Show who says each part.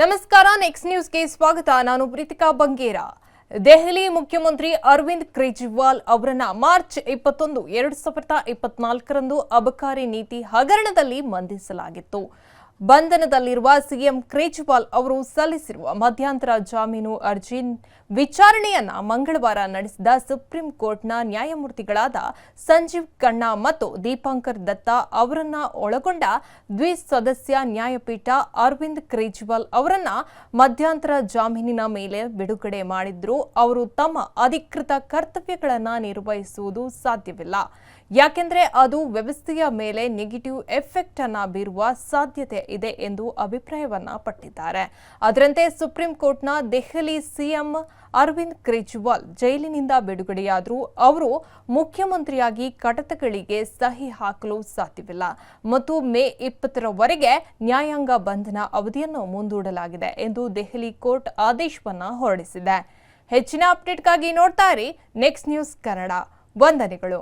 Speaker 1: ನಮಸ್ಕಾರ ನೆಕ್ಸ್ಟ್ ನ್ಯೂಸ್ಗೆ ಸ್ವಾಗತ. ನಾನು ಪ್ರೀತಿಕಾ ಬಂಗೇರ. ದೆಹಲಿ ಮುಖ್ಯಮಂತ್ರಿ ಅರವಿಂದ್ ಕೇಜ್ರಿವಾಲ್ ಅವರನ್ನ ಮಾರ್ಚ್ ಇಪ್ಪತ್ತೊಂದು, ಎರಡು ಸಾವಿರದ ಇಪ್ಪತ್ನಾಲ್ಕರಂದು ಅಬಕಾರಿ ನೀತಿ ಹಗರಣದಲ್ಲಿ ಬಂಧಿಸಲಾಗಿತ್ತು ಬಂಧನದಲ್ಲಿರುವ ಸಿಎಂ ಕೇಜ್ರಿವಾಲ್ ಅವರು ಸಲ್ಲಿಸಿರುವ ಮಧ್ಯಂತರ ಜಾಮೀನು ಅರ್ಜಿ ವಿಚಾರಣೆಯನ್ನ ಮಂಗಳವಾರ ನಡೆಸಿದ ಸುಪ್ರೀಂ ಕೋರ್ಟ್ನ ನ್ಯಾಯಮೂರ್ತಿಗಳಾದ ಸಂಜೀವ್ ಖನ್ನಾ ಮತ್ತು ದೀಪಾಂಕರ್ ದತ್ತ ಅವರನ್ನ ಒಳಗೊಂಡ ದ್ವಿಸದಸ್ಯ ನ್ಯಾಯಪೀಠ ಅರವಿಂದ್ ಕ್ರೇಜ್ವಾಲ್ ಅವರನ್ನ ಮಧ್ಯಂತರ ಜಾಮೀನಿನ ಮೇಲೆ ಬಿಡುಗಡೆ ಮಾಡಿದ್ರು. ಅವರು ತಮ್ಮ ಅಧಿಕೃತ ಕರ್ತವ್ಯಗಳನ್ನ ನಿರ್ವಹಿಸುವುದು ಸಾಧ್ಯವಿಲ್ಲ. ಯಾಕೆಂದ್ರೆ ಅದು ವ್ಯವಸ್ಥೆಯ ಮೇಲೆ ನೆಗೆಟಿವ್ ಎಫೆಕ್ಟ್ ಅನ್ನ ಬೀರುವ ಸಾಧ್ಯತೆ ಇದೆ ಎಂದು ಅಭಿಪ್ರಾಯವನ್ನ ಪಟ್ಟಿದ್ದಾರೆ. ಅದರಂತೆ ಸುಪ್ರೀಂ ಕೋರ್ಟ್ನ ದೆಹಲಿ ಸಿಎಂ ಅರವಿಂದ್ ಕೇಜ್ರಿವಾಲ್ ಜೈಲಿನಿಂದ ಬಿಡುಗಡೆಯಾದರೂ ಅವರು ಮುಖ್ಯಮಂತ್ರಿಯಾಗಿ ಕಡತಗಳಿಗೆ ಸಹಿ ಹಾಕಲು ಸಾಧ್ಯವಿಲ್ಲ. ಮತ್ತು ಮೇ ಇಪ್ಪತ್ತರವರೆಗೆ ನ್ಯಾಯಾಂಗ ಬಂಧನ ಅವಧಿಯನ್ನು ಮುಂದೂಡಲಾಗಿದೆ ಎಂದು ದೆಹಲಿ ಕೋರ್ಟ್ ಆದೇಶವನ್ನು ಹೊರಡಿಸಿದೆ. ಹೆಚ್ಚಿನ ಅಪ್ಡೇಟ್ಗಾಗಿ ನೋಡ್ತಾ ಇರಿ ನೆಕ್ಸ್ಟ್ ನ್ಯೂಸ್ ಕನ್ನಡ. ವಂದನೆಗಳು.